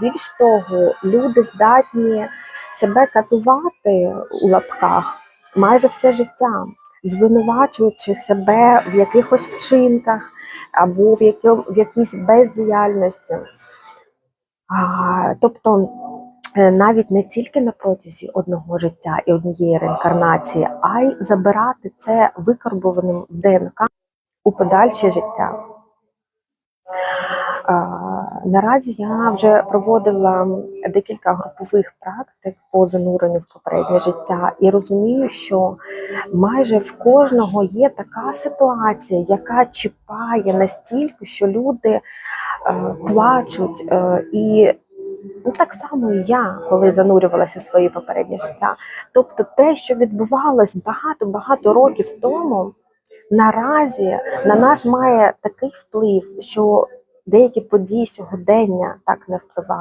Більш того, люди здатні себе катувати у лапках майже все життя, звинувачуючи себе в якихось вчинках або в, в якійсь бездіяльності. А, тобто е, навіть не тільки на протязі одного життя і однієї реінкарнації, а й забирати це викарбованим в ДНК у подальше життя. А, Наразі я вже проводила декілька групових практик по зануренню в попереднє життя і розумію, що майже в кожного є така ситуація, яка чіпає настільки, що люди е, плачуть е, і. Ну, так само і я, коли занурювалася у своє попереднє життя. Тобто, те, що відбувалось багато-багато років тому, наразі на нас має такий вплив, що деякі події сьогодення так не впливають.